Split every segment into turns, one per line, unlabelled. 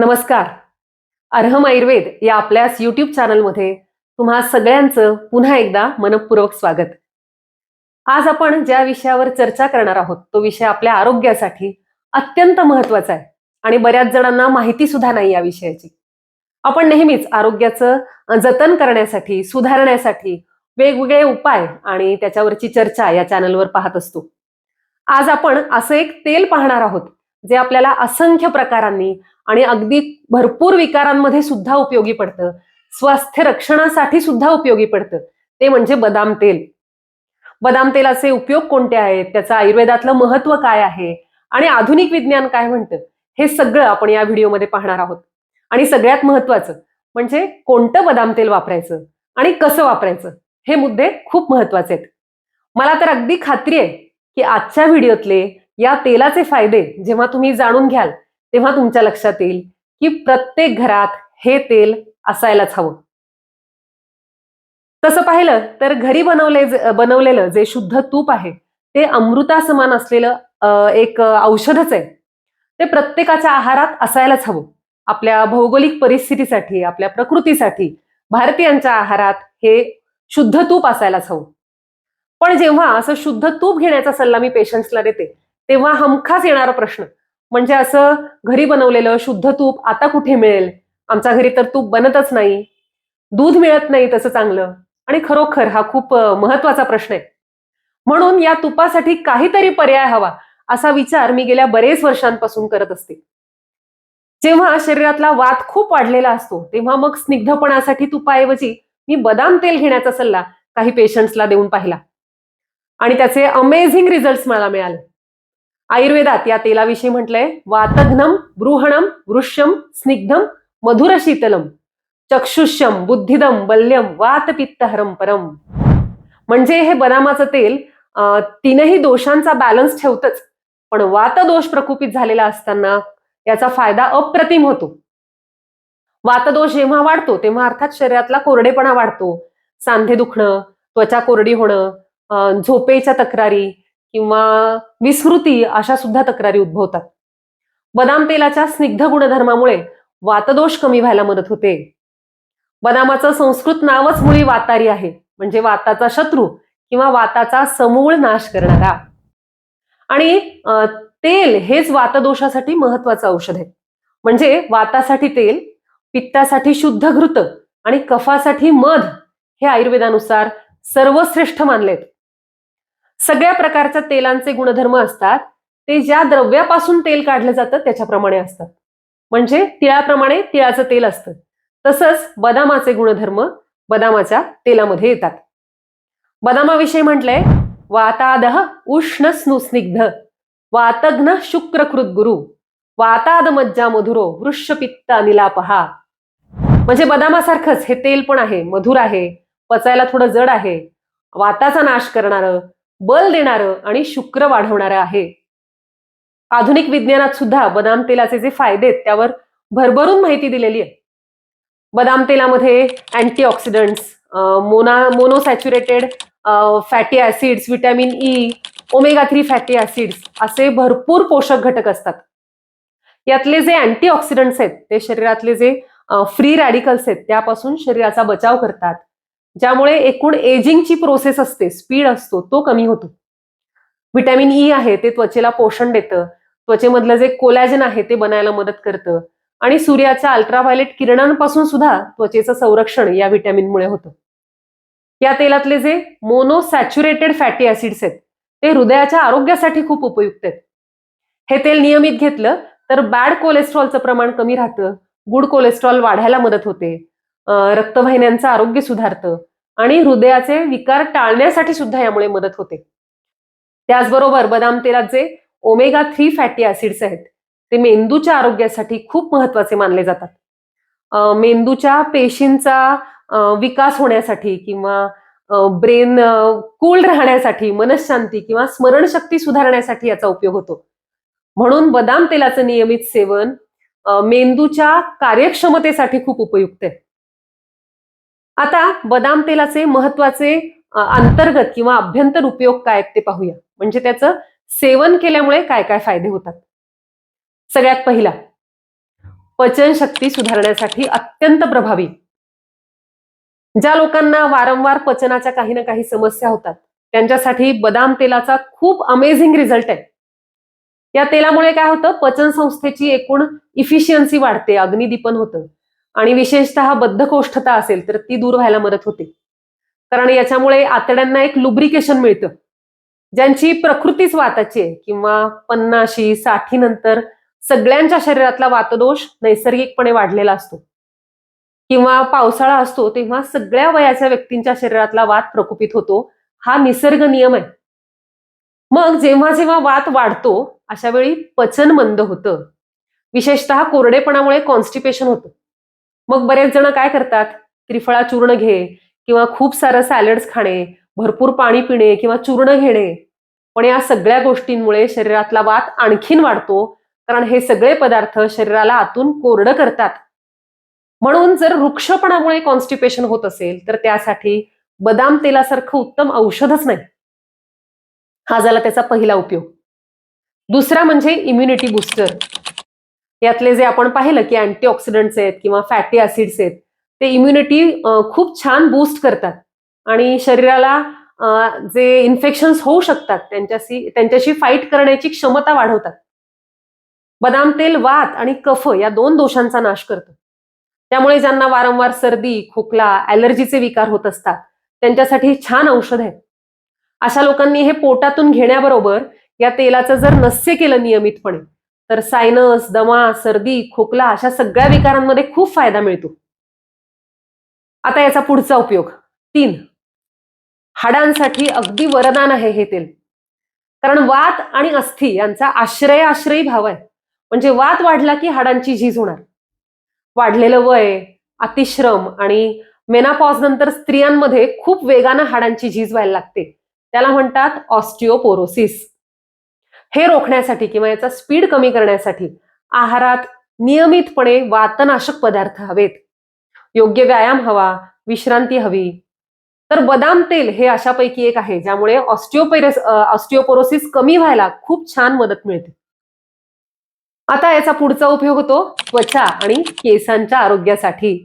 नमस्कार. अर्हम आयुर्वेद या आपल्याच युट्यूब चॅनलमध्ये तुम्हा सगळ्यांचं पुन्हा एकदा मनपूर्वक स्वागत. आज आपण ज्या विषयावर चर्चा करणार आहोत तो विषय आपल्या आरोग्यासाठी अत्यंत महत्त्वाचा आहे आणि बऱ्याच जणांना माहिती सुद्धा नाही या विषयाची. आपण नेहमीच आरोग्याचं जतन करण्यासाठी सुधारण्यासाठी वेगवेगळे उपाय आणि त्याच्यावरची चर्चा या चॅनलवर पाहत असतो. आज आपण असं एक तेल पाहणार आहोत जे आपल्याला असंख्य प्रकारांनी आणि अगदी भरपूर विकारांमध्ये सुद्धा उपयोगी पडतं. स्वास्थ्य रक्षणासाठी सुद्धा उपयोगी पडतं. ते म्हणजे बदाम तेल. बदाम तेलाचे उपयोग कोणते आहेत? त्याचं आयुर्वेदातलं महत्त्व काय आहे? आणि आधुनिक विज्ञान काय म्हणतं? हे सगळं आपण या व्हिडिओमध्ये पाहणार आहोत. आणि सगळ्यात महत्वाचं म्हणजे कोणतं बदाम तेल वापरायचं आणि कसं वापरायचं? हे मुद्दे खूप महत्त्वाचे आहेत. मला तर अगदी खात्री आहे की आजच्या व्हिडिओतले या तेलाचे फायदे जेव्हा तुम्ही जाणून घ्याल तेव्हा तुमच्या लक्षात येईल की प्रत्येक घरात हे तेल असायलाच हवं. तसं पाहिलं तर घरी बनवले बनवलेलं जे शुद्ध तूप आहे ते अमृता समान असलेलं एक औषधच आहे. ते प्रत्येकाच्या आहारात असायलाच हवं. आपल्या भौगोलिक परिस्थितीसाठी आपल्या प्रकृतीसाठी भारतीयांच्या आहारात हे शुद्ध तूप असायलाच हवं. पण जेव्हा असं शुद्ध तूप घेण्याचा सल्ला मी पेशंट्सला देते तेव्हा हमखास येणारा प्रश्न. म्हणजे असं घरी बनवलेलं शुद्ध तूप आता कुठे मिळेल? आमच्या घरी तर तूप बनतच नाही. दूध मिळत नाही तसं चांगलं. आणि खरोखर हा खूप महत्त्वाचा प्रश्न आहे. म्हणून या तुपासाठी काहीतरी पर्याय हवा असा विचार मी गेल्या बरेच वर्षांपासून करत असते. जेव्हा शरीरातला वात खूप वाढलेला असतो तेव्हा मग स्निग्धपणासाठी तुपाऐवजी मी बदाम तेल घेण्याचा सल्ला काही पेशंट्सला देऊन पाहिला. आणि त्याचे अमेझिंग रिझल्ट मला मिळाले. आयुर्वेदात या तेलाविषयी म्हटलंय वातघ्नम बृहणम वृष्यम स्निग्धम मधुर शीतलम चक्षुष्यम बुद्धिदम बल्यम वातपित्तहरम परम. म्हणजे हे बदामाचं तेल तीनही दोषांचा बॅलन्स ठेवतच. पण वातदोष प्रकुपित झालेला असताना याचा फायदा अप्रतिम होतो. वातदोष जेव्हा वाढतो तेव्हा अर्थात शरीरातला कोरडेपणा वाढतो. सांधे दुखणं त्वचा कोरडी होणं अं, झोपेच्या तक्रारी किंवा विस्मृती अशा सुद्धा तक्रारी उद्भवतात. बदाम तेलाच्या स्निग्ध गुणधर्मामुळे वातदोष कमी व्हायला मदत होते. बदामाचं संस्कृत नावच मुळी वातारी आहे म्हणजे वाताचा शत्रू किंवा वाताचा समूळ नाश करणारा. आणि तेल हेच वातदोषासाठी महत्वाचं औषध आहे. म्हणजे वातासाठी तेल पित्तासाठी शुद्ध घृत आणि कफासाठी मध हे आयुर्वेदानुसार सर्वश्रेष्ठ मानलेत. सगळ्या प्रकारच्या तेलांचे गुणधर्म असतात. ते ज्या द्रव्यापासून तेल काढलं जातं त्याच्याप्रमाणे असतात. म्हणजे तिळाप्रमाणे तिळाचं तेल असतं. तसंच बदामाचे गुणधर्म बदामाच्या तेलामध्ये येतात. बदामाविषयी म्हटलंय वातादह उष्ण स्नुस्निग्ध वातघ्न शुक्रकृत गुरु वाताद मज्जा मधुरो वृक्षपित्त अनिलापहा. म्हणजे बदामासारखंच हे तेल पण आहे मधुर आहे पचायला थोडं जड आहे. वाताचा नाश करणारं बल देणारं आणि शुक्र वाढवणारं आहे. आधुनिक विज्ञानात सुद्धा बदाम तेलाचे जे फायदे आहेत त्यावर भरभरून माहिती दिलेली आहे बदाम तेलामध्ये antioxidants mono monounsaturated fatty acids vitamin E omega three fatty acids असे भरपूर पोषक घटक असतात. यातले जे अँटीऑक्सिडंट्स आहेत ते शरीरातले जे फ्री रॅडिकल्स आहेत त्यापासून शरीराचा बचाव करतात. ज्यामुळे एकूण एजिंगची प्रोसेस असते स्पीड असतो तो कमी होतो. व्हिटॅमिन ई e आहे ते त्वचेला पोषण देतं. त्वचेमधलं जे कोलॅजन आहे ते बनायला मदत करतं. आणि सूर्याच्या अल्ट्राव्हायलेट किरणांपासून सुद्धा त्वचेचं संरक्षण या व्हिटॅमिनमुळे होतं. या तेलातले जे मोनोसॅच्युरेटेड फॅटी ऍसिड्स आहेत ते हृदयाच्या आरोग्यासाठी खूप उपयुक्त आहेत. हे तेल नियमित घेतलं तर बॅड कोलेस्ट्रॉलचं प्रमाण कमी राहतं गुड कोलेस्ट्रॉल वाढायला मदत होते. रक्तवाहिन्यांचं आरोग्य सुधारतं आणि हृदयाचे विकार टाळण्यासाठी सुद्धा यामुळे मदत होते. त्याचबरोबर बदाम तेलात जे ओमेगा थ्री फॅटी ऍसिड्स आहेत. ते मेंदूच्या आरोग्यासाठी खूप महत्त्वाचे मानले जातात. मेंदूच्या पेशींचा विकास होण्यासाठी किंवा ब्रेन कूल राहण्यासाठी मनशांती किंवा स्मरणशक्ती सुधारण्यासाठी याचा उपयोग होतो. म्हणून बदाम तेलाचं नियमित सेवन मेंदूच्या कार्यक्षमतेसाठी खूप उपयुक्त आहे. आता बदाम तेलाचे महत्त्वाचे अंतर्गत किंवा अभ्यंतर उपयोग काय आहेत ते पाहूया. म्हणजे त्याचं सेवन केल्यामुळे काय काय फायदे होतात? सगळ्यात पहिला पचनशक्ती सुधारण्यासाठी अत्यंत प्रभावी. ज्या लोकांना वारंवार पचनाच्या काही ना काही समस्या होतात त्यांच्यासाठी बदाम तेलाचा खूप अमेझिंग रिझल्ट आहे. या तेलामुळे काय होतं? पचन संस्थेची एकूण इफिशियन्सी वाढते अग्निदीपन होतं. आणि विशेषतः बद्धकोष्ठता असेल तर ती दूर व्हायला मदत होते. कारण याच्यामुळे आतड्यांना एक लुब्रिकेशन मिळतं. ज्यांची प्रकृतीच वाताची आहे किंवा पन्नाशी साठी नंतर सगळ्यांच्या शरीरातला वातदोष नैसर्गिकपणे वाढलेला असतो. किंवा पावसाळा असतो तेव्हा सगळ्या वयाच्या व्यक्तींच्या शरीरातला वात प्रकुपित होतो. हा निसर्ग नियम आहे. मग जेव्हा जेव्हा वात वाढतो अशा वेळी पचन मंद होतं. विशेषतः कोरडेपणामुळे कॉन्स्टिपेशन होतं. मग बरेच जण काय करतात? त्रिफळा चूर्ण घे किंवा खूप सारं सॅलड्स खाणे भरपूर पाणी पिणे किंवा चूर्ण घेणे. पण या सगळ्या गोष्टींमुळे शरीरातला वात आणखीन वाढतो कारण हे सगळे पदार्थ शरीराला आतून कोरडं करतात. म्हणून जर वृक्षपणामुळे कॉन्स्टिपेशन होत असेल तर त्यासाठी बदाम तेलासारखं उत्तम औषधच नाही. हा झाला त्याचा पहिला उपयोग. दुसरा म्हणजे इम्युनिटी बुस्टर यातले जे आपण पाहिलं की अँटीऑक्सिडंट्स आहेत किंवा फॅटी ऍसिड्स आहेत ते इम्युनिटी खूप छान बूस्ट करतात. आणि शरीराला जे इन्फेक्शन्स होऊ शकतात त्यांच्याशी त्यांच्याशी फाईट करण्याची क्षमता वाढवतात. बदाम तेल वात आणि कफ या दोन दोषांचा नाश करतो. त्यामुळे ज्यांना वारंवार सर्दी खोकला ॲलर्जीचे विकार होत असतात त्यांच्यासाठी छान औषध आहे अशा लोकांनी हे पोटातून घेण्याबरोबर या तेलाचं जर नस्य केलं नियमितपणे तर सायनस दमा सर्दी खोकला अशा सगळ्या विकारांमध्ये खूप फायदा मिळतो. आता याचा पुढचा उपयोग. तीन. हाडांसाठी अगदी वरदान आहे हे तेल. कारण वात आणि अस्थि यांचा आश्रय आश्रयी भाव आहे. म्हणजे वात वाढला की हाडांची झीज होणार. वाढलेलं वय अतिश्रम आणि मेनापॉज नंतर स्त्रियांमध्ये खूप वेगानं हाडांची झीज व्हायला लागते. त्याला म्हणतात ऑस्टिओपोरोसिस हे रोखण्यासाठी किंवा याचा स्पीड कमी करण्यासाठी आहारात नियमितपणे वातनाशक पदार्थ हवेत. योग्य व्यायाम हवा विश्रांती हवी. तर बदाम तेल हे अशापैकी एक आहे ज्यामुळे ऑस्टिओपेरस ऑस्टिओपोरोसिस कमी व्हायला खूप छान मदत मिळते. आता याचा पुढचा उपयोग होतो त्वचा आणि केसांच्या आरोग्यासाठी.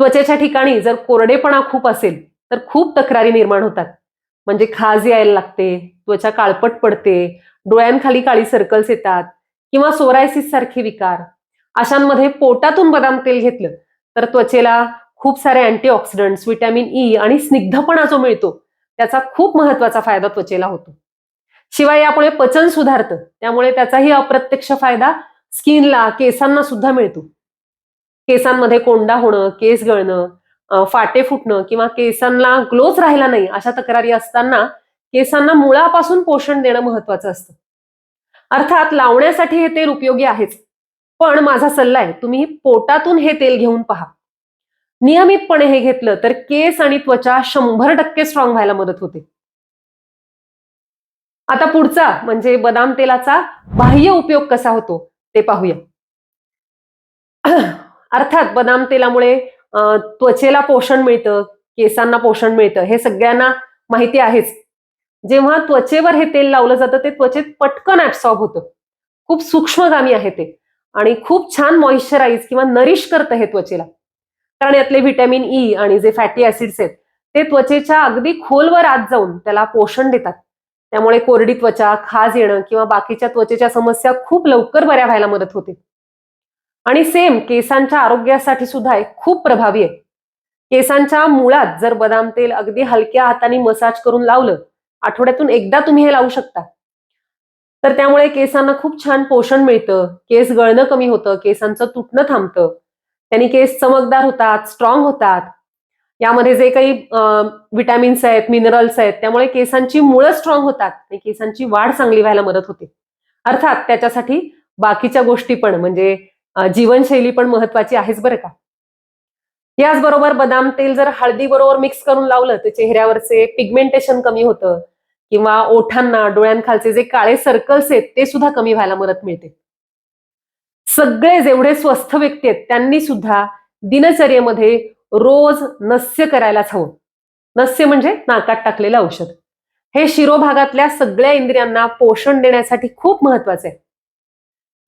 त्वचेच्या ठिकाणी जर कोरडेपणा खूप असेल तर खूप तक्रारी निर्माण होतात. म्हणजे खाज यायला लागते त्वचा काळपट पडते डोळ्यांखाली काळी सर्कल्स येतात किंवा सोरायसिस सारखे विकार. अशांमध्ये पोटातून बदाम तेल घेतलं तर त्वचेला खूप सारे अँटीऑक्सिडंट्स व्हिटॅमिन ई आणि स्निग्धपणा जो मिळतो त्याचा खूप महत्त्वाचा फायदा त्वचेला होतो. शिवाय यामुळे पचन सुधारतं त्यामुळे त्याचाही अप्रत्यक्ष फायदा स्किनला केसांना सुद्धा मिळतो. केसांमध्ये कोंडा होणं केस गळणं फाटे फुटणं किंवा केसांना ग्लोच राहिला नाही अशा तक्रारी असताना केसांना मुळापासून पोषण देणं महत्वाचं असतं. अर्थात लावण्यासाठी हे तेल उपयोगी आहेच पण माझा सल्ला आहे तुम्ही पोटातून हे तेल घेऊन पहा. नियमितपणे हे घेतलं तर केस आणि त्वचा शंभर टक्के स्ट्रॉंग व्हायला मदत होते. आता पुढचा म्हणजे बदाम तेलाचा बाह्य उपयोग कसा होतो ते पाहूया. अर्थात बदाम तेलामुळे त्वचेला पोषण मिळतं केसांना पोषण मिळतं हे सगळ्यांना माहिती आहेच. जेव्हा त्वचेवर हे तेल लावलं जातं ते त्वचेत पटकन ऍबसॉर्ब होतं. खूप सूक्ष्मगामी आहे ते. आणि खूप छान मॉइश्चराईज किंवा नरिश करतं हे त्वचेला. कारण यातले व्हिटॅमिन ई आणि जे फॅटी ऍसिड्स आहेत ते त्वचेच्या अगदी खोलवर आत जाऊन त्याला पोषण देतात. त्यामुळे कोरडी त्वचा खाज येणं किंवा बाकीच्या त्वचेच्या समस्या खूप लवकर बऱ्या व्हायला मदत होते. आणि सेम केसांच्या आरोग्यासाठी सुद्धा खूप प्रभावी आहे. केसांच्या मुळात जर बदाम तेल अगदी हलक्या हाताने मसाज करून लावलं आठवड्यातून एकदा तुम्ही हे लावू शकता. तर त्यामुळे केसांना खूप छान पोषण मिळतं केस गळणं कमी होतं केसांचं तुटणं थांबतं त्यांनी केस चमकदार होतात स्ट्रॉंग होतात. यामध्ये जे काही विटॅमिन्स आहेत मिनरल्स आहेत त्यामुळे केसांची मुळं स्ट्रॉंग होतात आणि केसांची वाढ चांगली व्हायला मदत होते. अर्थात त्याच्यासाठी बाकीच्या गोष्टी पण म्हणजे जीवनशैली पण महत्वाची आहेच बरं का? याचबरोबर बदाम तेल जर हळदी बरोबर मिक्स करून लावलं तर चेहऱ्यावरचे पिगमेंटेशन कमी होतं किंवा ओठांना डोळ्यांखालचे जे काळे सर्कल्स आहेत ते सुद्धा कमी व्हायला मदत मिळते. सगळे जेवढे स्वस्थ व्यक्ती आहेत त्यांनी सुद्धा दिनचर्येमध्ये रोज नस्य करायलाच हवं. नस्य म्हणजे नाकात टाकलेलं औषध. हे शिरोभागातल्या सगळ्या इंद्रियांना पोषण देण्यासाठी खूप महत्वाचं आहे.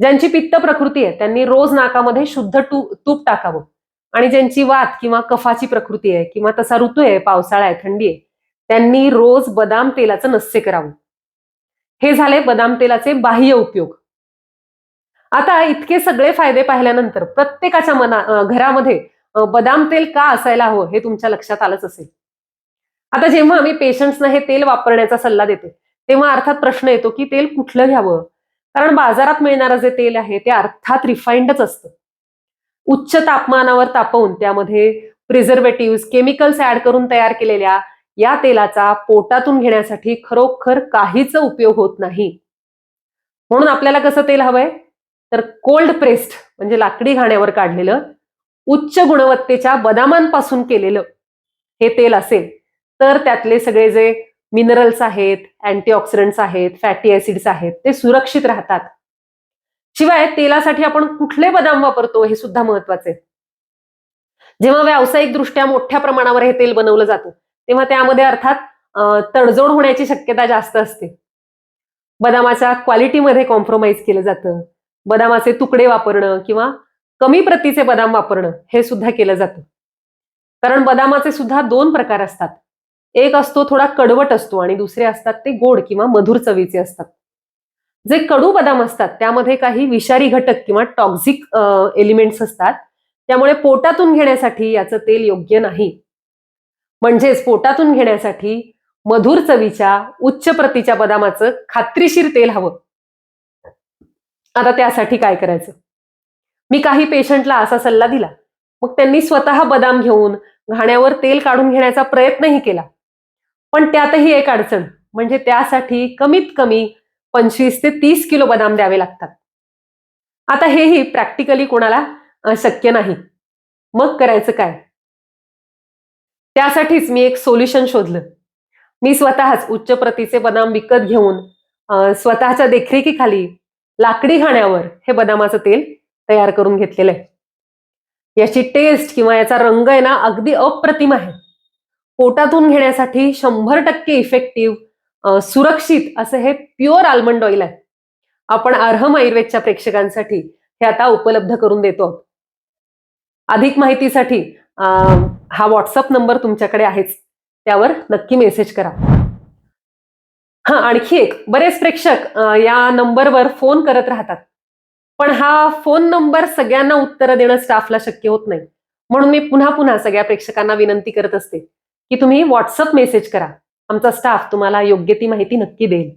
ज्यांची पित्त प्रकृती आहे त्यांनी रोज नाकामध्ये शुद्ध तू- तूप टाकावं. आणि ज्यांची वात किंवा कफाची प्रकृती आहे किंवा तसा ऋतू आहे पावसाळा आहे थंडी आहे त्यांनी रोज बदाम तेलाचं नस्य करावं. हे झाले बदाम तेलाचे बाह्य उपयोग. आता इतके सगळे फायदे पाहिल्यानंतर प्रत्येकाच्या मना घरामध्ये बदाम तेल का असायला हवं हे तुमच्या लक्षात आलंच असेल. आता जेव्हा आम्ही पेशंट्सना हे तेल वापरण्याचा सल्ला देते तेव्हा अर्थात प्रश्न येतो की तेल कुठलं घ्यावं? कारण बाजारात मिळणारं जे तेल आहे ते अर्थात रिफाईंडच असतं. उच्च तापमानावर तापवून त्यामध्ये प्रिझर्वेटिव्ह केमिकल्स ऍड करून तयार केलेल्या या तेलाचा पोटातून घेण्यासाठी खरोखर काहीच उपयोग होत नाही. म्हणून आपल्याला कसं तेल हवंय? तर कोल्ड प्रेस्ड म्हणजे लाकडी घाण्यावर काढलेलं उच्च गुणवत्तेच्या बदामांपासून केलेलं हे तेल असेल तर त्यातले सगळे जे मिनरल्स आहेत अँटीऑक्सिडंट्स आहेत फॅटी ऍसिड्स आहेत ते सुरक्षित राहतात. शिवाय तेलासाठी आपण कुठले बदाम वापरतो हे सुद्धा महत्त्वाचे जेव्हा व्यावसायिक दृष्ट्या मोठ्या प्रमाणावर हे तेल बनवलं जातं तेव्हा त्यामध्ये अर्थात तडजोड होण्याची शक्यता जास्त असते. बदामाच्या क्वालिटीमध्ये कॉम्प्रोमाइज केलं जातं. बदामाचे तुकडे वापरणं किंवा कमी प्रतीचे बदाम वापरणं हे सुद्धा केलं जातं. कारण बदामाचे सुद्धा दोन प्रकार असतात. एक असतो थोडा कडवट असतो आणि दुसरे असतात ते गोड किंवा मधुर चवीचे असतात. जे कडू बदाम असतात त्यामध्ये काही विषारी घटक किंवा टॉक्झिक एलिमेंट्स असतात. त्यामुळे पोटातून घेण्यासाठी याचं तेल योग्य नाही. म्हणजेच पोटातून घेण्यासाठी मधुर चवीच्या उच्च प्रतीच्या बदामाचं खात्रीशीर तेल हवं. आता त्यासाठी काय करायचं? मी काही पेशंटला असा सल्ला दिला. मग त्यांनी स्वतः बदाम घेऊन घाण्यावर तेल काढून घेण्याचा प्रयत्नही केला. पण त्यातही एक अडचण म्हणजे त्यासाठी कमीत कमी पंचवीस ते तीस किलो बदाम द्यावे लागतात. आता हेही प्रॅक्टिकली कोणाला शक्य नाही. मग करायचं काय? त्यासाठीच मी एक सोल्युशन शोधलं. मी स्वतःच उच्च प्रतीचे बदाम विकत घेऊन स्वतःच्या देखरेखीखाली लाकडी घाण्यावर हे बदामाचं तेल तयार करून घेतलेलं आहे. याची टेस्ट किंवा याचा रंग आहे ना अगदी अप्रतिम आहे. पोटातून घेण्यासाठी शंभर टक्के इफेक्टिव्ह सुरक्षित असं हे प्युअर आल्मंड ऑइल आहे. आपण अर्हम आयुर्वेदच्या प्रेक्षकांसाठी हे आता उपलब्ध करून देतो अधिक माहितीसाठी हा व्हॉट्सअप नंबर तुमच्याकडे आहेच. त्यावर नक्की मेसेज करा. हा आणखी एक. बरेच प्रेक्षक या नंबरवर फोन करत राहतात. पण हा फोन नंबर सगळ्यांना उत्तर देणं स्टाफला शक्य होत नाही. म्हणून मी पुन्हा पुन्हा सगळ्या प्रेक्षकांना विनंती करत असते. की तुम्ही व्हॉट्सअप मेसेज करा. आमचा स्टाफ तुम्हाला योग्य ती माहिती नक्की देईल.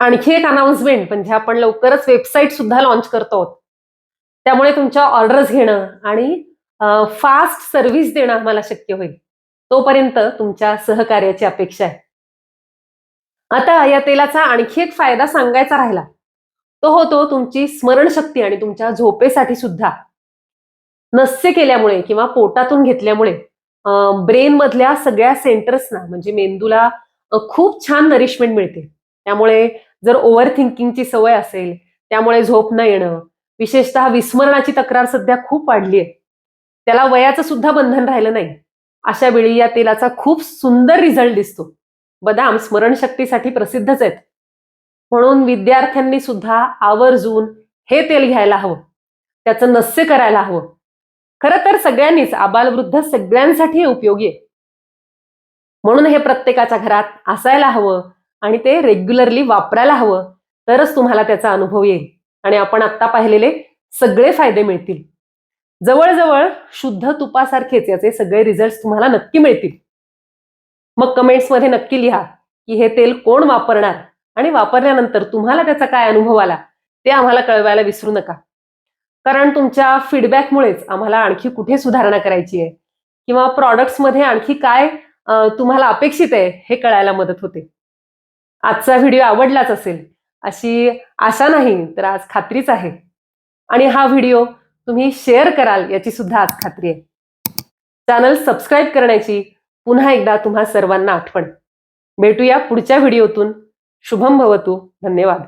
आणखी एक अनाउन्समेंट म्हणजे आपण लवकरच वेबसाईट सुद्धा लॉन्च करतो. आहोत त्यामुळे तुमच्या ऑर्डर्स घेणं आणि फास्ट सर्व्हिस देणं आम्हाला शक्य होईल. तोपर्यंत तुमच्या सहकार्याची अपेक्षा आहे. आता या तेलाचा आणखी एक फायदा सांगायचा राहिला. तो होतो तुमची स्मरणशक्ती आणि तुमच्या झोपेसाठी सुद्धा. नस्य केल्यामुळे किंवा पोटातून घेतल्यामुळे ब्रेन मधल्या सगळ्या सेंटर्सना म्हणजे मेंदूला खूप छान नरिशमेंट मिळते. त्यामुळे जर ओव्हर थिंकिंगची सवय असेल त्यामुळे झोप न येणं विशेषतः विस्मरणाची तक्रार सध्या खूप वाढली आहे. त्याला वयाचं सुद्धा बंधन राहिलं नाही. अशा वेळी या तेलाचा खूप सुंदर रिझल्ट दिसतो. बदाम स्मरणशक्तीसाठी प्रसिद्धच आहेत. म्हणून विद्यार्थ्यांनी सुद्धा आवर्जून हे तेल घ्यायला हवं. त्याचं नस्य करायला हवं. खरं तर सगळ्यांनीच आबालवृद्ध सगळ्यांसाठी उपयोगी आहे. म्हणून हे प्रत्येकाच्या घरात असायला हवं आणि ते रेग्युलरली वापरायला हवं तरच तुम्हाला त्याचा अनुभव येईल. आणि आपण आत्ता पाहिलेले सगळे फायदे मिळतील. जवळजवळ शुद्ध तुपासारखेच याचे सगळे रिझल्ट तुम्हाला नक्की मिळतील. मग कमेंट्समध्ये नक्की लिहा की हे तेल कोण वापरणार आणि वापरल्यानंतर तुम्हाला त्याचा काय अनुभव आला ते आम्हाला कळवायला विसरू नका. कारण तुमच्या फीडबॅकमुळेच आम्हाला आणखी कुठे सुधारणा करायची आहे? किंवा प्रॉडक्ट्समध्ये आणखी काय तुम्हाला अपेक्षित आहे हे कळायला मदत होते? आजचा व्हिडिओ आवडलाच असेल अशी आशा नाही तर आज खात्रीच आहे. आणि हा व्हिडिओ तुम्ही शेअर कराल याची सुद्धा आज खात्री आहे. चॅनल सबस्क्राईब करण्याची पुन्हा एकदा तुम्हा सर्वांना आठवण. भेटूया पुढच्या व्हिडिओतून शुभम भवतू. धन्यवाद.